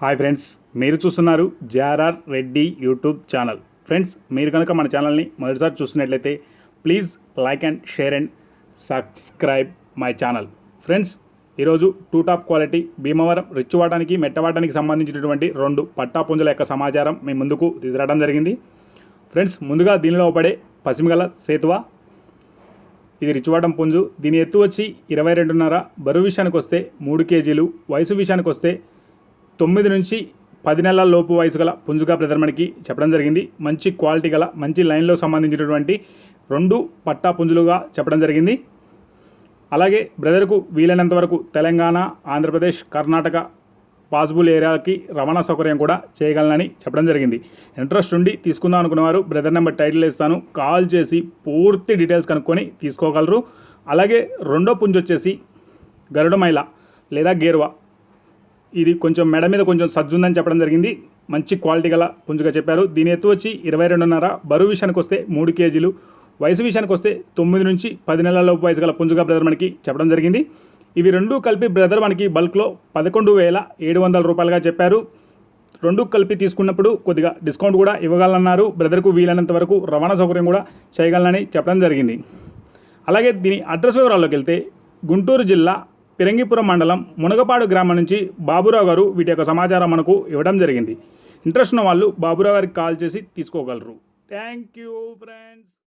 Hi friends మీరు చూస్తున్నారు JRR Reddy YouTube channel. Friends మీరు కనుక మన ఛానల్ని మొదటిసారి చూస్తున్నట్లయితే please like and share and subscribe my channel. Friends ఈరోజు టూ టాప్ క్వాలిటీ భీమవరం రిచ్చువాటానికి మెట్టవాటానికి సంబంధించినటువంటి రెండు పట్టా పుంజుల యొక్క సమాచారం మీ ముందుకు తీసుకురావడం జరిగింది. ఫ్రెండ్స్ ముందుగా దీనిలో పడే పశ్చిమగల సేతువ. ఇది రిచ్వాటం పుంజు. దీని ఎత్తు వచ్చి ఇరవై రెండున్నర. బరువు విషయానికి వస్తే మూడు కేజీలు. వయసు విషయానికి వస్తే తొమ్మిది నుంచి పది నెలల లోపు వయసు గల పుంజుగా బ్రదర్ మనకి చెప్పడం జరిగింది. మంచి క్వాలిటీ గల మంచి లైన్లో సంబంధించినటువంటి రెండు పట్టా పుంజులుగా చెప్పడం జరిగింది. అలాగే బ్రదర్కు వీలైనంత వరకు తెలంగాణ ఆంధ్రప్రదేశ్ కర్ణాటక పాసిబుల్ ఏరియాకి రవాణా సౌకర్యం కూడా చేయగలనని చెప్పడం జరిగింది. ఇంట్రెస్ట్ ఉండి తీసుకుందాం అనుకున్నవారు బ్రదర్ నెంబర్ టైటిల్ ఇస్తాను. కాల్ చేసి పూర్తి డీటెయిల్స్ కనుక్కొని తీసుకోగలరు. అలాగే రెండో పుంజు వచ్చేసి గరుడమైల లేదా గేరువా. ఇది కొంచెం మెడ మీద కొంచెం సజ్జుందని చెప్పడం జరిగింది. మంచి క్వాలిటీ గల పుంజుగా చెప్పారు. దీని ఎత్తు వచ్చి ఇరవై రెండున్నర. బరువు విషయానికి వస్తే మూడు కేజీలు. వయసు విషయానికి వస్తే తొమ్మిది నుంచి పది నెలలలోపు వయసు గల పుంజుగా బ్రదర్ మనకి చెప్పడం జరిగింది. ఇవి రెండు కలిపి బ్రదర్ మనకి బల్క్లో పదకొండు వేల ఏడు వందల రూపాయలుగా చెప్పారు. రెండు కలిపి తీసుకున్నప్పుడు కొద్దిగా డిస్కౌంట్ కూడా ఇవ్వగలన్నారు బ్రదర్కు వీలైనంత వరకు రవాణా సౌకర్యం కూడా చేయగలనని చెప్పడం జరిగింది. అలాగే దీని అడ్రస్ వివరాల్లోకి వెళ్తే గుంటూరు జిల్లా పిరంగిపురం మండలం మునగపాడు గ్రామం నుంచి బాబురావు గారు వీటి యొక్క సమాచారం మనకు ఇవ్వడం జరిగింది. ఇంట్రెస్ట్ ఉన్న వాళ్ళు బాబురావు గారికి కాల్ చేసి తీసుకోగలరు. Thank you friends